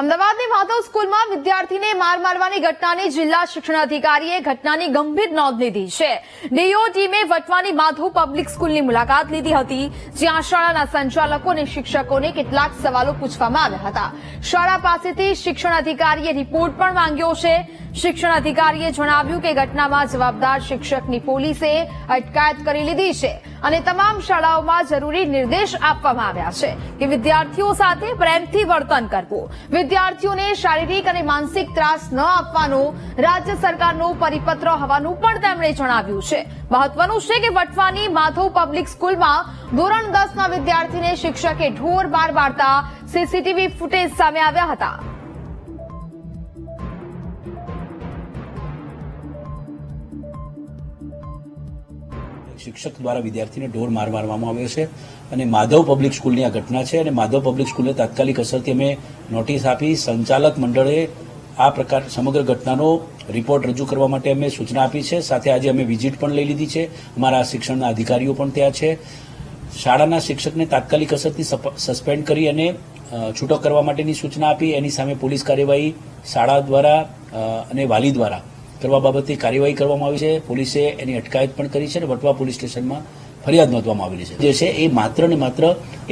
અમદાવાદની માધવ સ્કૂલમાં વિદ્યાર્થીને માર મારવાની ઘટનાની જિલ્લા શિક્ષણાધિકારીએ ઘટનાની ગંભીર નોંધ લીધી છે. ડીઓ ટીમે વટવાની માધવ પબ્લિક સ્કૂલની મુલાકાત લીધી હતી, જ્યાં શાળાના સંચાલકો અને શિક્ષકોને કેટલાક સવાલો પૂછવામાં આવ્યા હતા. શાળા પાસેથી શિક્ષણ અધિકારીએ રિપોર્ટ પણ માંગ્યો છે. શિક્ષણ અધિકારીએ જણાવ્યું કે ઘટનામાં જવાબદાર શિક્ષકની પોલીસે અટકાયત કરી લીધી છે અને તમામ શાળાઓમાં જરૂરી નિર્દેશ આપવામાં આવ્યા છે કે વિદ્યાર્થીઓ સાથે પ્રેમથી વર્તન કરવું. વિદ્યાર્થીઓને શારીરિક અને માનસિક ત્રાસ ન આપવાનો રાજ્ય સરકારનો પરિપત્ર હોવાનું પણ તેમણે જણાવ્યું છે. મહત્વનું છે કે વટવાની માધવ પબ્લિક સ્કૂલમાં ધોરણ દસના વિદ્યાર્થીને શિક્ષકે ઢોર બાર બાળતા સીસીટીવી ફૂટેજ સામે આવ્યા હતા. શિક્ષક દ્વારા વિદ્યાર્થીને ઢોર માર મારવામાં આવ્યો છે અને માધવ પબ્લિક સ્કૂલની આ ઘટના છે અને માધવ પબ્લિક સ્કૂલને તાત્કાલિક અસરથી અમે નોટિસ આપી સંચાલક મંડળે આ પ્રકાર સમગ્ર ઘટનાનો રિપોર્ટ રજૂ કરવા માટે અમે સૂચના આપી છે. સાથે આજે અમે વિઝિટ પણ લઈ લીધી છે. અમારા શિક્ષણના અધિકારીઓ પણ ત્યાં છે. શાળાના શિક્ષકને તાત્કાલિક અસરથી સપ- સસ્પેન્ડ કરી અને છૂટો કરવા માટેની સૂચના આપી. એની સામે પોલીસ કાર્યવાહી શાળા દ્વારા અને વાલી દ્વારા કરવા બાબતે કાર્યવાહી કરવામાં આવી છે. પોલીસે એની અટકાયત પણ કરી છે અને વટવા પોલીસ સ્ટેશનમાં ફરિયાદ નોંધવામાં આવેલી છે. જે છે એ માત્ર ને માત્ર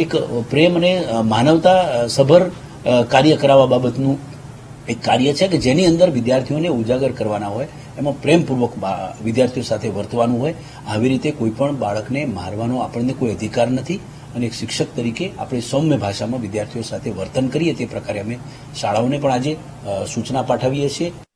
એક પ્રેમ અને માનવતા સભર કાર્ય કરાવવા બાબતનું એક કાર્ય છે કે જેની અંદર વિદ્યાર્થીઓને ઉજાગર કરવાના હોય, એમાં પ્રેમપૂર્વક વિદ્યાર્થીઓ સાથે વર્તવાનું હોય, આવી રીતે કોઈ પણ બાળકને મારવાનો આપણને કોઈ અધિકાર નથી અને એક શિક્ષક તરીકે આપણે સૌમ્ય ભાષામાં વિદ્યાર્થીઓ સાથે વર્તન કરીએ તે પ્રકારે અમે શાળાઓને પણ આજે સૂચના પાઠવીએ છીએ.